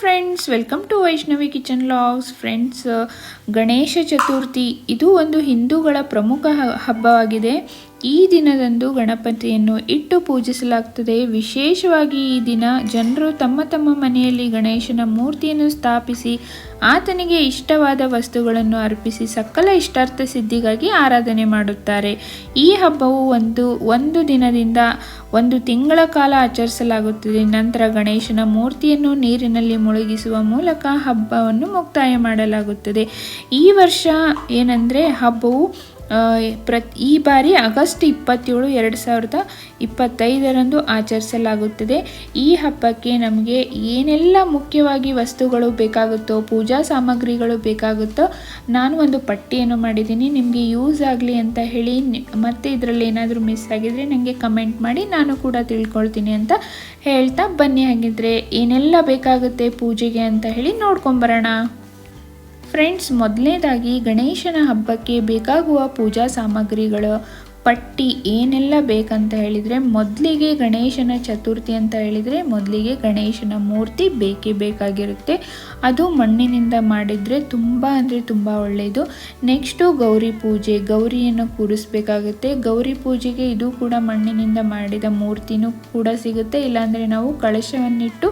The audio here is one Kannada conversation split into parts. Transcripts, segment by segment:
Friends welcome to Vaishnavi kitchen logs friends Ganesha Chaturthi ಇದು ಒಂದು ಹಿಂದೂಗಳ ಪ್ರಮುಖ ಹಬ್ಬವಾಗಿದೆ. ಈ ದಿನದಂದು ಗಣಪತಿಯನ್ನು ಇಟ್ಟು ಪೂಜಿಸಲಾಗ್ತದೆ. ವಿಶೇಷವಾಗಿ ಈ ದಿನ ಜನರು ತಮ್ಮ ತಮ್ಮ ಮನೆಯಲ್ಲಿ ಗಣೇಶನ ಮೂರ್ತಿಯನ್ನು ಸ್ಥಾಪಿಸಿ ಆತನಿಗೆ ಇಷ್ಟವಾದ ವಸ್ತುಗಳನ್ನು ಅರ್ಪಿಸಿ ಸಕಲ ಇಷ್ಟಾರ್ಥ ಸಿದ್ಧಿಗಾಗಿ ಆರಾಧನೆ ಮಾಡುತ್ತಾರೆ. ಈ ಹಬ್ಬವು ಒಂದು ಒಂದು ದಿನದಿಂದ ಒಂದು ತಿಂಗಳ ಕಾಲ ಆಚರಿಸಲಾಗುತ್ತದೆ. ನಂತರ ಗಣೇಶನ ಮೂರ್ತಿಯನ್ನು ನೀರಿನಲ್ಲಿ ಮುಳುಗಿಸುವ ಮೂಲಕ ಹಬ್ಬವನ್ನು ಮುಕ್ತಾಯ ಮಾಡಲಾಗುತ್ತದೆ. ಈ ವರ್ಷ ಏನಂದರೆ ಹಬ್ಬವು ಪ್ರತಿ, ಈ ಬಾರಿ ಆಗಸ್ಟ್ ಇಪ್ಪತ್ತೇಳು, ಎರಡು ಸಾವಿರದ ಇಪ್ಪತ್ತೈದರಂದು ಆಚರಿಸಲಾಗುತ್ತದೆ. ಈ ಹಬ್ಬಕ್ಕೆ ನಮಗೆ ಏನೆಲ್ಲ ಮುಖ್ಯವಾಗಿ ವಸ್ತುಗಳು ಬೇಕಾಗುತ್ತೋ, ಪೂಜಾ ಸಾಮಗ್ರಿಗಳು ಬೇಕಾಗುತ್ತೋ, ನಾನು ಒಂದು ಪಟ್ಟಿಯನ್ನು ಮಾಡಿದ್ದೀನಿ. ನಿಮಗೆ ಯೂಸ್ ಆಗಲಿ ಅಂತ ಹೇಳಿ, ಮತ್ತೆ ಇದರಲ್ಲಿ ಏನಾದರೂ ಮಿಸ್ ಆಗಿದರೆ ನನಗೆ ಕಮೆಂಟ್ ಮಾಡಿ, ನಾನು ಕೂಡ ತಿಳ್ಕೊಳ್ತೀನಿ ಅಂತ ಹೇಳ್ತಾ ಬನ್ನಿ ಹಾಗಿದ್ರೆ. ಏನೆಲ್ಲ ಬೇಕಾಗುತ್ತೆ ಪೂಜೆಗೆ ಅಂತ ಹೇಳಿ ನೋಡ್ಕೊಂಬರೋಣ. ಫ್ರೆಂಡ್ಸ್ ಮೊದಲನೇದಾಗಿ ಗಣೇಶನ ಹಬ್ಬಕ್ಕೆ ಬೇಕಾಗುವ ಪೂಜಾ ಸಾಮಗ್ರಿಗಳು. ಪಟ್ಟಿ ಏನೆಲ್ಲ ಬೇಕಂತ ಹೇಳಿದರೆ ಮೊದಲಿಗೆ ಗಣೇಶನ ಚತುರ್ಥಿ ಅಂತ ಹೇಳಿದರೆ ಮೊದಲಿಗೆ ಗಣೇಶನ ಮೂರ್ತಿ ಬೇಕೇ ಬೇಕಾಗಿರುತ್ತೆ. ಅದು ಮಣ್ಣಿನಿಂದ ಮಾಡಿದರೆ ತುಂಬ ಅಂದರೆ ತುಂಬ ಒಳ್ಳೆಯದು ನೆಕ್ಸ್ಟು ಗೌರಿ ಪೂಜೆ, ಗೌರಿಯನ್ನು ಕೂರಿಸ್ಬೇಕಾಗುತ್ತೆ. ಗೌರಿ ಪೂಜೆಗೆ ಇದು ಕೂಡ ಮಣ್ಣಿನಿಂದ ಮಾಡಿದ ಮೂರ್ತಿನೂ ಕೂಡ ಸಿಗುತ್ತೆ. ಇಲ್ಲಾಂದರೆ ನಾವು ಕಳಶವನ್ನಿಟ್ಟು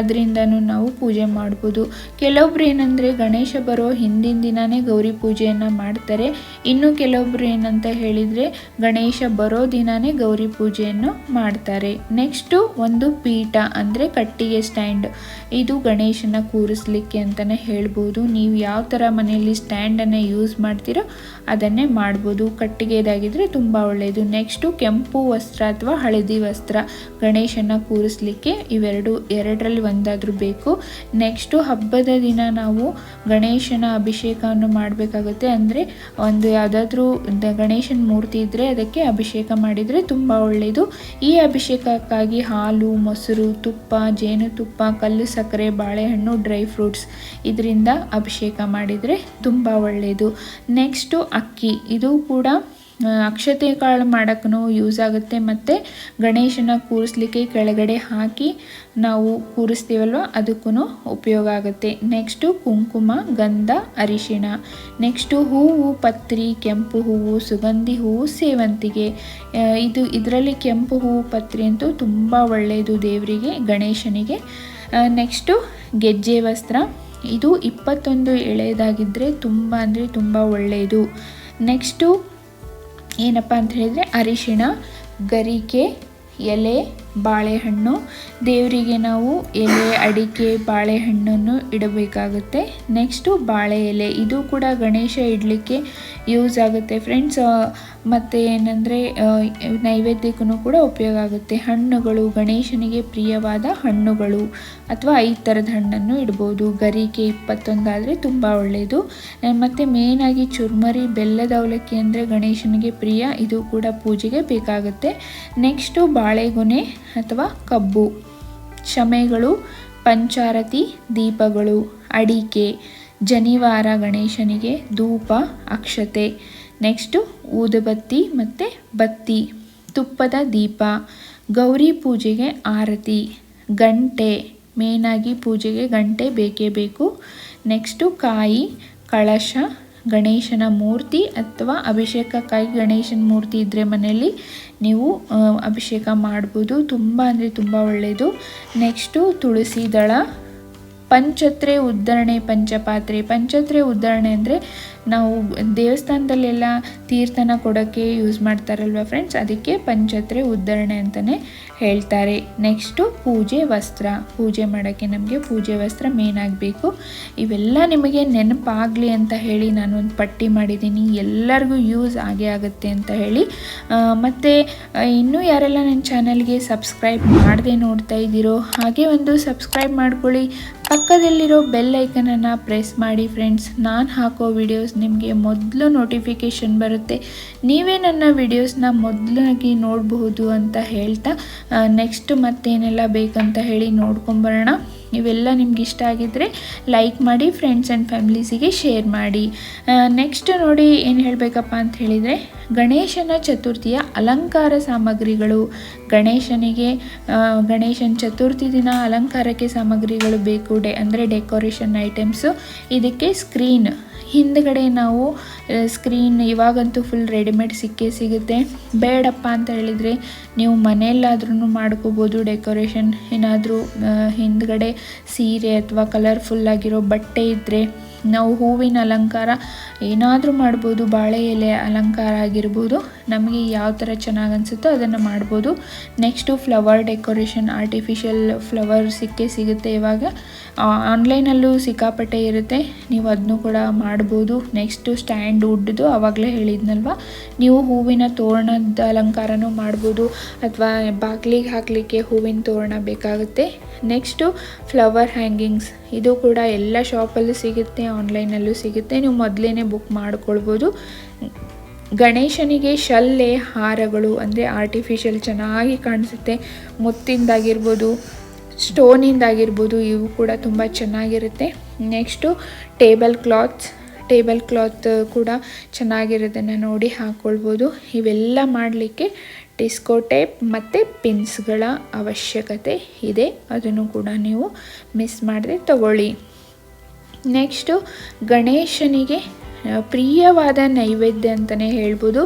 ಅದರಿಂದನೂ ನಾವು ಪೂಜೆ ಮಾಡ್ಬೋದು. ಕೆಲವೊಬ್ರು ಏನಂದರೆ ಗಣೇಶ ಬರೋ ಹಿಂದಿನ ದಿನವೇ ಗೌರಿ ಪೂಜೆಯನ್ನು ಮಾಡ್ತಾರೆ. ಇನ್ನು ಕೆಲವೊಬ್ರು ಏನಂತ ಹೇಳಿದರೆ ಗಣೇಶ ಬರೋ ದಿನವೇ ಗೌರಿ ಪೂಜೆಯನ್ನು ಮಾಡ್ತಾರೆ. ನೆಕ್ಸ್ಟು ಒಂದು ಪೀಠ ಅಂದರೆ ಕಟ್ಟಿಗೆ ಸ್ಟ್ಯಾಂಡ್. ಇದು ಗಣೇಶನ ಕೂರಿಸ್ಲಿಕ್ಕೆ ಅಂತಲೇ ಹೇಳ್ಬೋದು. ನೀವು ಯಾವ ಥರ ಮನೆಯಲ್ಲಿ ಸ್ಟ್ಯಾಂಡನ್ನು ಯೂಸ್ ಮಾಡ್ತೀರೋ ಅದನ್ನೇ ಮಾಡ್ಬೋದು. ಕಟ್ಟಿಗೆದಾಗಿದ್ದರೆ ತುಂಬ ಒಳ್ಳೆಯದು ನೆಕ್ಸ್ಟು ಕೆಂಪು ವಸ್ತ್ರ ಅಥವಾ ಹಳದಿ ವಸ್ತ್ರ ಗಣೇಶನ ಕೂರಿಸ್ಲಿಕ್ಕೆ ಇವೆರಡು, ಎರಡರಲ್ಲಿ ಒಂದಾದರೂ ಬೇಕು. ನೆಕ್ಸ್ಟು ಹಬ್ಬದ ದಿನ ನಾವು ಗಣೇಶನ ಅಭಿಷೇಕವನ್ನು ಮಾಡಬೇಕಾಗುತ್ತೆ. ಅಂದರೆ ಒಂದು ಯಾವುದಾದ್ರೂ ಗಣೇಶನ ಮೂರ್ತಿ ಇದ್ದರೆ ಅದಕ್ಕೆ ಅಭಿಷೇಕ ಮಾಡಿದರೆ ತುಂಬ ಒಳ್ಳೆಯದು ಈ ಅಭಿಷೇಕಕ್ಕಾಗಿ ಹಾಲು, ಮೊಸರು, ತುಪ್ಪ, ಜೇನುತುಪ್ಪ, ಕಲ್ಲು ಸಕ್ಕರೆ, ಬಾಳೆಹಣ್ಣು ಡ್ರೈ ಫ್ರೂಟ್ಸ್ ಇದರಿಂದ ಅಭಿಷೇಕ ಮಾಡಿದರೆ ತುಂಬ ಒಳ್ಳೆಯದು ನೆಕ್ಸ್ಟು ಅಕ್ಕಿ. ಇದು ಕೂಡ ಅಕ್ಷತೆ ಕಾಳು ಮಾಡೋಕ್ಕೂ ಯೂಸ್ ಆಗುತ್ತೆ ಮತ್ತು ಗಣೇಶನ ಕೂರಿಸ್ಲಿಕ್ಕೆ ಕೆಳಗಡೆ ಹಾಕಿ ನಾವು ಕೂರಿಸ್ತೀವಲ್ವ, ಅದಕ್ಕೂ ಉಪಯೋಗ ಆಗುತ್ತೆ. ನೆಕ್ಸ್ಟು ಕುಂಕುಮ, ಗಂಧ, ಅರಿಶಿಣ. ನೆಕ್ಸ್ಟು ಹೂವು, ಪತ್ರಿ, ಕೆಂಪು ಹೂವು, ಸುಗಂಧಿ ಹೂವು, ಸೇವಂತಿಗೆ. ಇದು ಇದರಲ್ಲಿ ಕೆಂಪು ಹೂವು, ಪತ್ರಿ ಅಂತೂ ತುಂಬ ಒಳ್ಳೆಯದು ದೇವರಿಗೆ, ಗಣೇಶನಿಗೆ. ನೆಕ್ಸ್ಟು ಗೆಜ್ಜೆ ವಸ್ತ್ರ. ಇದು ಇಪ್ಪತ್ತೊಂದು ಎಳೆಯದಾಗಿದ್ದರೆ ತುಂಬ ಅಂದರೆ ತುಂಬ ಒಳ್ಳೆಯದು. ನೆಕ್ಸ್ಟು ಏನಪ್ಪ ಅಂತ ಹೇಳಿದರೆ ಅರಿಶಿಣ ಗರಿಕೆ ಎಲೆ ಬಾಳೆಹಣ್ಣು. ದೇವರಿಗೆ ನಾವು ಎಲೆ, ಅಡಿಕೆ, ಬಾಳೆಹಣ್ಣನ್ನು ಇಡಬೇಕಾಗುತ್ತೆ. ನೆಕ್ಸ್ಟು ಬಾಳೆ ಎಲೆ. ಇದು ಕೂಡ ಗಣೇಶ ಇಡಲಿಕ್ಕೆ ಯೂಸ್ ಆಗುತ್ತೆ. ಫ್ರೆಂಡ್ಸ್ ಮತ್ತು ಏನಂದರೆ ನೈವೇದ್ಯಕ್ಕೂ ಕೂಡ ಉಪಯೋಗ ಆಗುತ್ತೆ. ಹಣ್ಣುಗಳು, ಗಣೇಶನಿಗೆ ಪ್ರಿಯವಾದ ಹಣ್ಣುಗಳು ಅಥವಾ ಐದು ಥರದ ಹಣ್ಣನ್ನು ಇಡ್ಬೋದು. ಗರಿಕೆ ಇಪ್ಪತ್ತೊಂದಾದರೆ ತುಂಬ ಒಳ್ಳೆಯದು ಮತ್ತು ಮೇನಾಗಿ ಚುರ್ಮರಿ, ಬೆಲ್ಲದ ಅವಲಕ್ಕಿ ಅಂದರೆ ಗಣೇಶನಿಗೆ ಪ್ರಿಯ. ಇದು ಕೂಡ ಪೂಜೆಗೆ ಬೇಕಾಗುತ್ತೆ. ನೆಕ್ಸ್ಟು ಬಾಳೆಗೊನೆ ಅಥವಾ ಕಬ್ಬು. ಶಮೆಗಳು ಪಂಚಾರತಿ, ದೀಪಗಳು. ಅಡಿಕೆ. ಜನಿವಾರ ಗಣೇಶನಿಗೆ ಧೂಪ, ಅಕ್ಷತೆ. ನೆಕ್ಸ್ಟು ಊದುಬತ್ತಿ ಮತ್ತು ಬತ್ತಿ. ತುಪ್ಪದ ದೀಪ. ಗೌರಿ ಪೂಜೆಗೆ ಆರತಿ. ಗಂಟೆ. ಮೇನಾಗಿ ಪೂಜೆಗೆ ಗಂಟೆ ಬೇಕೇ ಬೇಕು. ನೆಕ್ಸ್ಟು ಕಾಯಿ, ಕಳಶ ಗಣೇಶನ ಮೂರ್ತಿ ಅಥವಾ ಅಭಿಷೇಕಕ್ಕಾಗಿ ಗಣೇಶನ ಮೂರ್ತಿ ಇದ್ದರೆ ಮನೆಯಲ್ಲಿ ನೀವು ಅಭಿಷೇಕ ಮಾಡ್ಬೋದು. ತುಂಬ ಅಂದರೆ ತುಂಬ ಒಳ್ಳೆಯದು ನೆಕ್ಸ್ಟು ತುಳಸಿ ದಳ. ಪಂಚತ್ರೆ ಉದ್ಧರಣೆ, ಪಂಚಪಾತ್ರೆ. ಪಂಚತ್ರೆ ಉದ್ಧರಣೆ ಅಂದರೆ ನಾವು ದೇವಸ್ಥಾನದಲ್ಲೆಲ್ಲ ತೀರ್ಥನ ಕೊಡೋಕ್ಕೆ ಯೂಸ್ ಮಾಡ್ತಾರಲ್ವ ಫ್ರೆಂಡ್ಸ್ ಅದಕ್ಕೆ ಪಂಚತ್ರೆ ಉದ್ಧರಣೆ ಅಂತಲೇ ಹೇಳ್ತಾರೆ. ನೆಕ್ಸ್ಟು ಪೂಜೆ ವಸ್ತ್ರ. ಪೂಜೆ ಮಾಡೋಕ್ಕೆ ನಮಗೆ ಪೂಜೆ ವಸ್ತ್ರ ಮೇನ್ ಆಗಬೇಕು. ಇವೆಲ್ಲ ನಿಮಗೆ ನೆನಪಾಗಲಿ ಅಂತ ಹೇಳಿ ನಾನು ಒಂದು ಪಟ್ಟಿ ಮಾಡಿದ್ದೀನಿ. ಎಲ್ಲರಿಗೂ ಯೂಸ್ ಆಗೇ ಆಗುತ್ತೆ ಅಂತ ಹೇಳಿ. ಮತ್ತು ಇನ್ನೂ ಯಾರೆಲ್ಲ ನನ್ನ ಚಾನಲ್ಗೆ ಸಬ್ಸ್ಕ್ರೈಬ್ ಮಾಡದೆ ನೋಡ್ತಾ ಇದ್ದೀರೋ, ಹಾಗೆ ಒಂದು ಸಬ್ಸ್ಕ್ರೈಬ್ ಮಾಡ್ಕೊಳ್ಳಿ. ಪಕ್ಕದಲ್ಲಿರೋ ಬೆಲ್ ಐಕನನ್ನು ಪ್ರೆಸ್ ಮಾಡಿ ಫ್ರೆಂಡ್ಸ್ ನಾನು ಹಾಕೋ ವಿಡಿಯೋಸ್ ನಿಮಗೆ ಮೊದಲು ನೋಟಿಫಿಕೇಷನ್ ಬರುತ್ತೆ. ನೀವೇ ನನ್ನ ವಿಡಿಯೋಸ್ನ ಮೊದಲಾಗಿ ನೋಡಬಹುದು ಅಂತ ಹೇಳ್ತಾ ನೆಕ್ಸ್ಟ್ ಮತ್ತೇನೆಲ್ಲ ಬೇಕಂತ ಹೇಳಿ ನೋಡ್ಕೊಂಬರೋಣ ಇವೆಲ್ಲ ನಿಮ್ಗೆ ಇಷ್ಟ ಆಗಿದ್ದರೆ ಲೈಕ್ ಮಾಡಿ ಫ್ರೆಂಡ್ಸ್ ಆ್ಯಂಡ್ ಫ್ಯಾಮಿಲೀಸಿಗೆ ಶೇರ್ ಮಾಡಿ. ನೆಕ್ಸ್ಟ್ ನೋಡಿ ಏನು ಹೇಳಬೇಕಪ್ಪ ಅಂತ ಹೇಳಿದರೆ, ಗಣೇಶನ ಚತುರ್ಥಿಯ ಅಲಂಕಾರ ಸಾಮಗ್ರಿಗಳು. ಗಣೇಶನಿಗೆ ಗಣೇಶನ ಚತುರ್ಥಿ ದಿನ ಅಲಂಕಾರಕ್ಕೆ ಸಾಮಗ್ರಿಗಳು ಬೇಕು, ಡೆ, ಅಂದರೆ ಡೆಕೋರೇಷನ್ ಐಟಮ್ಸು ಇದಕ್ಕೆ ಸ್ಕ್ರೀನ್ ಹಿಂದ್ಗಡೆ ನಾವು ಸ್ಕ್ರೀನ್ ಇವಾಗಂತೂ ಫುಲ್ ರೆಡಿಮೇಡ್ ಸಿಕ್ಕೇ ಸಿಗುತ್ತೆ. ಬೇಡಪ್ಪ ಅಂತ ಹೇಳಿದರೆ ನೀವು ಮನೆಯಲ್ಲಾದ್ರೂ ಮಾಡ್ಕೋಬೋದು ಡೆಕೋರೇಷನ್ ಏನಾದರೂ ಹಿಂದ್ಗಡೆ ಸೀರೆ ಅಥವಾ ಕಲರ್ಫುಲ್ ಆಗಿರೋ ಬಟ್ಟೆ ಇದ್ದರೆ ನಾವು ಹೂವಿನ ಅಲಂಕಾರ ಏನಾದರೂ ಮಾಡ್ಬೋದು, ಬಾಳೆ ಎಲೆ ಅಲಂಕಾರ ಆಗಿರ್ಬೋದು. ನಮಗೆ ಯಾವ ಥರ ಚೆನ್ನಾಗಿ ಅನಿಸುತ್ತೋ ಅದನ್ನು ಮಾಡ್ಬೋದು. Next flower decoration artificial flower ಸಿಕ್ಕೇ ಸಿಗುತ್ತೆ ಇವಾಗ. ಆನ್ಲೈನಲ್ಲೂ ಸಿಕ್ಕಾಪಟ್ಟೆ ಇರುತ್ತೆ. ನೀವು ಅದನ್ನು ಕೂಡ ಮಾಡ್ಬೋದು. ನೆಕ್ಸ್ಟು ಸ್ಟ್ಯಾಂಡ್ ವುಡ್ದು ಆವಾಗಲೇ ಹೇಳಿದ್ನಲ್ವ? ನೀವು ಹೂವಿನ ತೋರಣದ ಅಲಂಕಾರನೂ ಮಾಡ್ಬೋದು. ಅಥವಾ ಬಾಗಿಲಿಗೆ ಹಾಕಲಿಕ್ಕೆ ಹೂವಿನ ತೋರಣ ಬೇಕಾಗುತ್ತೆ. ನೆಕ್ಸ್ಟು ಫ್ಲವರ್ ಹ್ಯಾಂಗಿಂಗ್ಸ್ ಇದು ಕೂಡ ಎಲ್ಲ ಶಾಪಲ್ಲೂ ಸಿಗುತ್ತೆ ಆನ್ಲೈನಲ್ಲೂ ಸಿಗುತ್ತೆ. ನೀವು ಮೊದಲೇ ಬುಕ್ ಮಾಡ್ಕೊಳ್ಬೋದು. ಗಣೇಶನಿಗೆ ಶಲ್ಲೆ, ಹಾರಗಳು, ಅಂದರೆ ಆರ್ಟಿಫಿಷಿಯಲ್ ಚೆನ್ನಾಗಿ ಕಾಣಿಸುತ್ತೆ. ಮುತ್ತಿಂದಾಗಿರ್ಬೋದು. ಸ್ಟೋನಿಂದಾಗಿರ್ಬೋದು ಇವು ಕೂಡ ತುಂಬ ಚೆನ್ನಾಗಿರುತ್ತೆ. Next table cloths. Table cloth ಕೂಡ ಚೆನ್ನಾಗಿರೋದನ್ನು ನೋಡಿ ಹಾಕ್ಕೊಳ್ಬೋದು ಇವೆಲ್ಲ ಮಾಡಲಿಕ್ಕೆ ಡಿಸ್ಕೋ ಟೇಪ್ ಮತ್ತು ಪಿನ್ಸ್ಗಳ ಅವಶ್ಯಕತೆ ಇದೆ. ಅದನ್ನು ಕೂಡ ನೀವು ಮಿಸ್ ಮಾಡದೆ ತಗೊಳ್ಳಿ. ನೆಕ್ಸ್ಟು ಗಣೇಶನಿಗೆ ಪ್ರಿಯವಾದ ನೈವೇದ್ಯ ಅಂತಲೇ ಹೇಳ್ಬೋದು.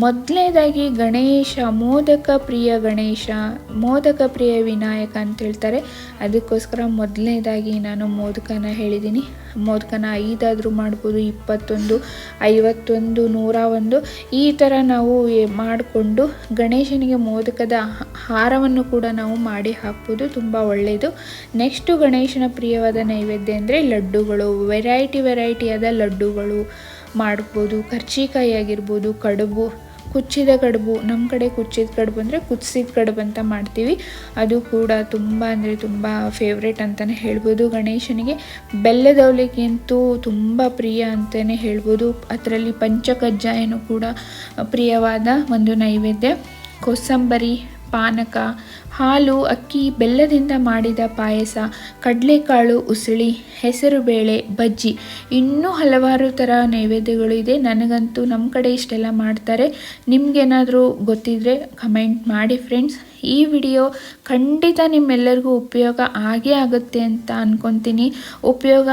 ಮೊದಲನೇದಾಗಿ ಗಣೇಶ, ಮೋದಕ ಪ್ರಿಯ ಗಣೇಶ, ಮೋದಕ ಪ್ರಿಯ ವಿನಾಯಕ ಅಂತ ಹೇಳ್ತಾರೆ. ಅದಕ್ಕೋಸ್ಕರ ಮೊದಲನೇದಾಗಿ ನಾನು ಮೋದಕನ ಹೇಳಿದ್ದೀನಿ. ಮೋದಕನ ಐದಾದರೂ ಮಾಡ್ಬೋದು, ಇಪ್ಪತ್ತೊಂದು, ಐವತ್ತೊಂದು ನೂರ ಒಂದು ಈ ಥರ ನಾವು ಮಾಡಿಕೊಂಡು ಗಣೇಶನಿಗೆ ಮೋದಕದ ಹಾರವನ್ನು ಕೂಡ ನಾವು ಮಾಡಿ ಹಾಕ್ಬೋದು. ತುಂಬ ಒಳ್ಳೆಯದು. ನೆಕ್ಸ್ಟು ಗಣೇಶನ ಪ್ರಿಯವಾದ ನೈವೇದ್ಯ ಅಂದರೆ ಲಡ್ಡುಗಳು. ವೆರೈಟಿ ವೆರೈಟಿಯಾದ ಲಡ್ಡುಗಳು. ಮಾಡ್ಬೋದು ಕರ್ಜಿಕಾಯಿ ಆಗಿರ್ಬೋದು ಕಡುಬು, ಕುಚ್ಚಿದ ಕಡುಬು ನಮ್ಮ ಕಡೆ ಕುಚ್ಚಿದ ಕಡುಬು ಅಂದರೆ ಕುದಿಸಿದ ಕಡುಬು ಅಂತ ಮಾಡ್ತೀವಿ. ಅದು ಕೂಡ ತುಂಬ ಅಂದರೆ ತುಂಬ ಫೇವ್ರೇಟ್ ಅಂತಲೇ ಹೇಳ್ಬೋದು ಗಣೇಶನಿಗೆ. ಬೆಲ್ಲದ ತುಂಬ ಪ್ರಿಯ ಅಂತಲೇ ಹೇಳ್ಬೋದು. ಅದರಲ್ಲಿ ಪಂಚಕಜ್ಜಾಯನೂ ಕೂಡ ಪ್ರಿಯವಾದ ಒಂದು ನೈವೇದ್ಯ. ಕೋಸಂಬರಿ ಪಾನಕ, ಹಾಲು, ಅಕ್ಕಿ, ಬೆಲ್ಲದಿಂದ ಮಾಡಿದ ಪಾಯಸ, ಕಡಲೆಕಾಳು, ಉಸುಳಿ, ಹೆಸರುಬೇಳೆ, ಬಜ್ಜಿ. ಇನ್ನೂ ಹಲವಾರು ಥರ ನೈವೇದ್ಯಗಳು ಇದೆ. ನನಗಂತೂ ನಮ್ಮ ಕಡೆ ಇಷ್ಟೆಲ್ಲ ಮಾಡ್ತಾರೆ. ನಿಮ್ಗೇನಾದರೂ ಗೊತ್ತಿದ್ದರೆ ಕಮೆಂಟ್ ಮಾಡಿ ಫ್ರೆಂಡ್ಸ್ ಈ ವಿಡಿಯೋ ಖಂಡಿತ ನಿಮ್ಮೆಲ್ಲರಿಗೂ ಉಪಯೋಗ ಆಗೇ ಆಗುತ್ತೆ ಅಂತ ಅಂದ್ಕೊತೀನಿ ಉಪಯೋಗ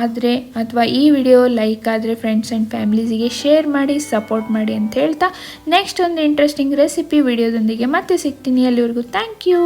ಆದರೆ ಅಥವಾ ಈ ವಿಡಿಯೋ ಲೈಕ್ ಆದರೆ ಫ್ರೆಂಡ್ಸ್ ಆ್ಯಂಡ್ ಫ್ಯಾಮಿಲೀಸಿಗೆ ಶೇರ್ ಮಾಡಿ ಸಪೋರ್ಟ್ ಮಾಡಿ ಅಂತ ಹೇಳ್ತಾ ನೆಕ್ಸ್ಟ್ ಒಂದು ಇಂಟ್ರೆಸ್ಟಿಂಗ್ ರೆಸಿಪಿ ವಿಡಿಯೋದೊಂದಿಗೆ ಮತ್ತೆ ಸಿಗ್ತೀನಿ. ಅಲ್ಲಿವರೆಗೂ ಥ್ಯಾಂಕ್ ಯು